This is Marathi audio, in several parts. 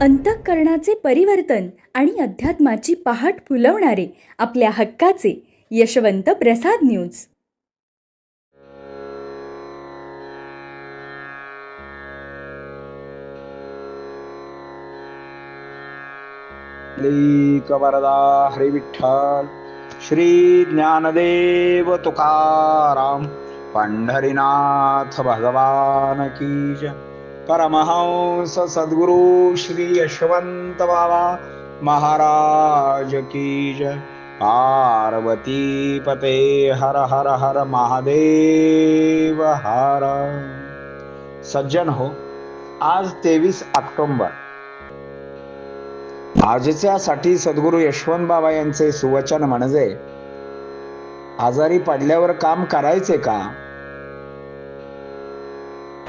अंतःकरणाचे परिवर्तन आणि अध्यात्माची पहाट फुलवणारे आपल्या हक्काचे यशवंत प्रसाद न्यूज. वरदा हरी विठ्ठल श्री ज्ञानदेव तुकाराम पंढरीनाथ भगवान की जय. परमहंस सद्गुरु श्री यशवंत बाबा महाराज की जय। पार्वती पते हर हर हर महादेव हर। सज्जन हो आज तेवीस ऑक्टोबर। आजच्यासाठी सद्गुरू यशवंत बाबा यांचे सुवचन म्हणजे आजारी पडल्यावर काम करायचे का?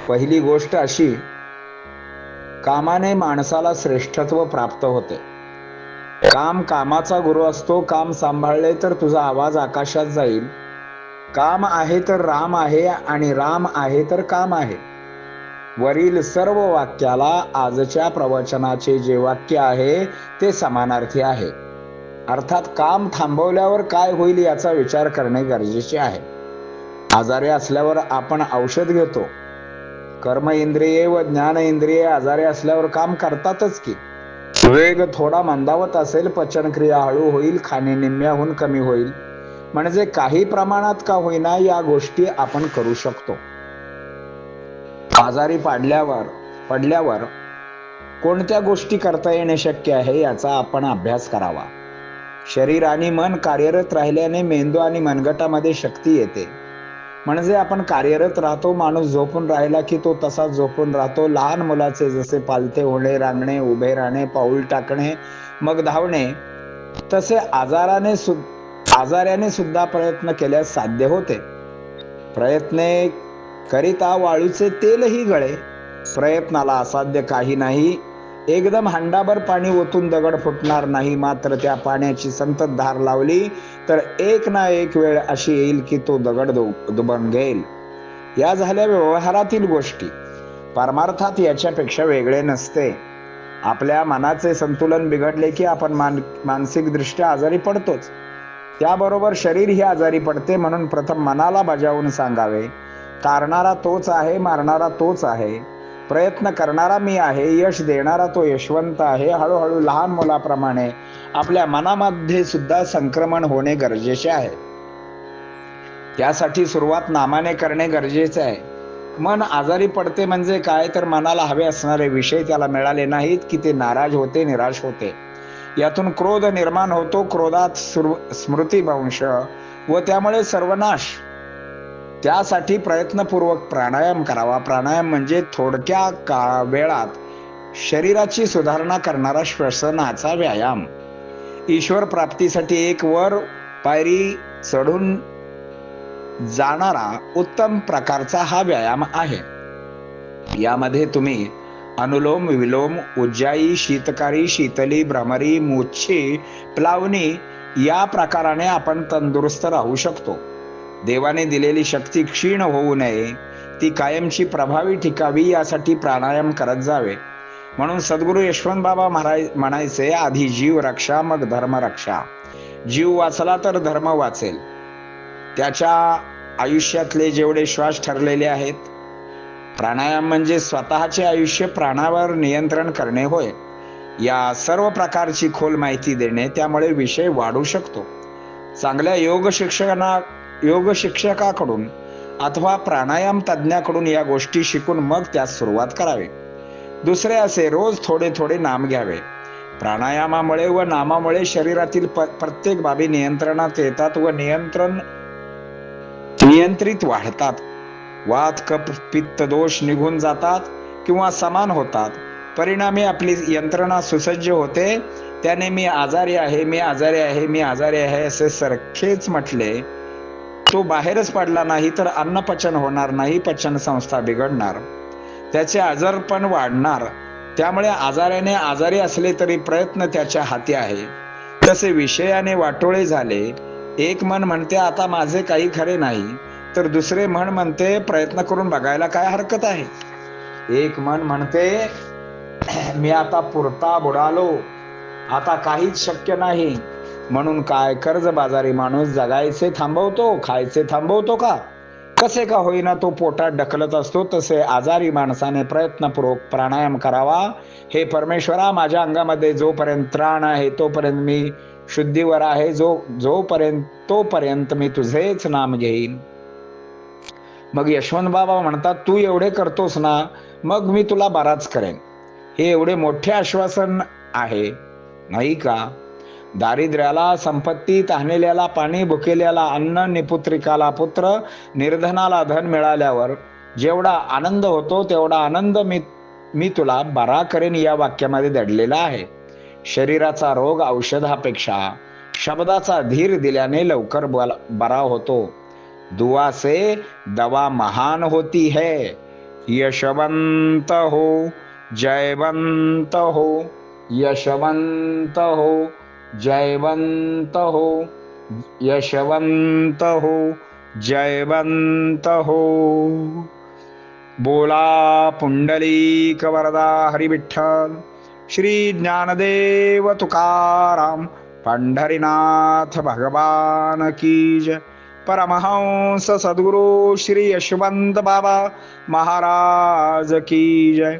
पहिली गोष्ट अशी कामाने माणसाला श्रेष्ठत्व प्राप्त होते. काम कामाचा गुरु असतो काम सांभाळले तर तुझा आवाज आकाशात जाईल. काम आहे तर राम आहे आणि राम आहे तर काम आहे. वरील सर्व वाक्याला आजच्या प्रवचनाचे जे वाक्य आहे ते समानार्थी आहे. अर्थात काम थांबवल्यावर काय होईल याचा विचार करणे गरजेचे आहे. आजारी असल्यावर आपण औषध घेतो. कर्म इंद्रिये व ज्ञान इंद्रिये आजारी असल्यावर काम करतातच की. वेग थोडा मंदावत असेल पचनक्रिया हळू होईल खाणे निम्म्याहून कमी होईल. म्हणजे काही प्रमाणात का होईना या गोष्टी आपण करू शकतो. आजारी पाडल्यावर पडल्यावर कोणत्या गोष्टी करता येणे शक्य आहे याचा आपण अभ्यास करावा. शरीर आणि मन कार्यरत राहिल्याने मेंदू आणि मनगटामध्ये शक्ती येते. म्हणजे आपण कार्यरत राहतो माणूस झोपून राहिला की तो तसा झोपून राहतो. लहान मुलाचे जसे पालथे होणे रांगणे उभे राहणे पाऊल टाकणे मग धावणे तसे आजाराने सु आजाराने सुद्धा प्रयत्न केल्यास साध्य होते. प्रयत्ने करिता वाळूचे तेलही गळे. प्रयत्नाला असाध्य काही नाही. एकदम हंडाभर पाणी ओतून दगड फुटणार नाही मात्र त्या पाण्याची संतत धार लावली तर एक ना एक वेळ अशी येईल की तो दगड दु- दुबंगेल या झाल्या व्यवहारातील गोष्टी. परमार्थात याच्यापेक्षा वेगळे नसते. आपल्या मनाचे संतुलन बिघडले की आपण मान मानसिक दृष्ट्या आजारी पडतोच. त्याबरोबर शरीर ही आजारी पडते म्हणून प्रथम मनाला बजावून सांगावे. तारणारा तोच आहे मारणारा तोच आहे. प्रयत्न करणारा मी आहे यश देणारा तो यशवंत आहे. हळूहळू लहान मुलाप्रमाणे आपल्या मनामध्ये सुद्धा संक्रमण होणे गरजेचे आहे. त्यासाठी सुरुवात नामाने करणे गरजेचे आहे. मन आजारी पडते म्हणजे काय? तर मनाला हवे असणारे विषय त्याला मिळाले नाहीत की ते नाराज होते निराश होते. यातून क्रोध निर्माण होतो. क्रोधात सुर- स्मृतिभंश व त्यामुळे सर्वनाश. त्यासाठी प्रयत्नपूर्वक प्राणायाम करावा. प्राणायाम म्हणजे थोडक्या का वेळात शरीराची सुधारणा करणारा श्वसनाचा व्यायाम. ईश्वर प्राप्तीसाठी एक वर पायरी चढून जाणारा उत्तम प्रकारचा हा व्यायाम आहे. यामध्ये तुम्ही अनुलोम विलोम उज्जाई शीतकारी शीतली भ्रमरी मुच्छी प्लावणी या प्रकाराने आपण तंदुरुस्त राहू शकतो. देवाने दिलेली शक्ती क्षीण होऊ नये ती कायमची प्रभावी ठिकावी यासाठी प्राणायाम करत जावे. म्हणून सद्गुरू यशवंत बाबा महाराज म्हणायचे आधी जीव रक्षा मग धर्म रक्षा. जीव वाचला तर धर्म वाचेल. त्याच्या आयुष्यातले जेवढे श्वास ठरलेले आहेत प्राणायाम म्हणजे स्वतःचे आयुष्य प्राणावर नियंत्रण करणे होय. या सर्व प्रकारची खोल माहिती देणे त्यामुळे विषय वाढू शकतो. चांगल्या योग शिक्षकांना योग शिक्षकाकडून अथवा प्राणायाम तज्ज्ञाकडून या गोष्टी शिकून मग त्यास सुरुवात करावी. दुसरे असे रोज थोडे थोडे नाम घ्यावे. प्राणायामामुळे व नामामुळे शरीरातील प्रत्येक बाबी नियंत्रणात येतात व नियंत्रण नियंत्रित वाढतात. वात कप पित्त दोष निघून जातात किंवा समान होतात. परिणामी आपली यंत्रणा सुसज्ज होते. त्याने मी आजारी आहे मी आजारी आहे मी आजारी आहे असे सारखेच म्हटले तो बाहेरच पडला नाही तर अन्न पचन होणार नाही पचन संस्था बिघडणार. त्याचे आजारपण वाढणार. त्यामुळे आजाराने आजारी असले तरी प्रयत्न त्याच्या हाती आहे. तसे विषयाने वाटोळे झाले. एक मन म्हणते आता माझे काही खरे नाही. तर दुसरे मन म्हणते प्रयत्न करून बघायला काय हरकत आहे? एक मन म्हणते मी आता पुरता बुडालो. आता काहीच शक्य नाही. म्हणून काय कर्ज बाजारी माणूस जगायचे थांबवतो खायचे थांबवतो का? कसे का होईना तो पोटात ढकलत असतो तसे आजारी माणसाने प्रयत्नपूर्वक प्राणायाम करावा. हे परमेश्वरा माझ्या अंगामध्ये जोपर्यंत त्राण आहे तोपर्यंत मी शुद्धीवर आहे. जो जोपर्यंत तोपर्यंत मी तुझेच नाम घेईन. मग यशवंत बाबा म्हणतात तू एवढे करतोस ना मग मी तुला बराच करेन. हे एवढे मोठे आश्वासन आहे नाही का? दारिद्र्याला संपत्ती तहानेल्याला पाणी भुकेल्याला अन्न निपुत्रिकाला पुत्र निर्धनाला धन मिळाल्यावर जेवढा आनंद होतो तेवढा आनंद मी मी तुला बरा करेन या वाक्यामध्ये दडलेला आहे. शरीराचा रोग औषधापेक्षा शब्दाचा धीर दिल्याने लवकर बल- बरा होतो. दुआ से दवा महान होती है. यशवंत हो जयवंत हो यशवंत हो जयवंत हो यशवंत हो जयवंत हो बोला पुंडलीक वरदा हरिविठ्ठल श्री ज्ञानदेव तुकाराम पंढरीनाथ भगवान की जय। परमहंस सद्गुरु श्री यशवंत बाबा महाराज की जय।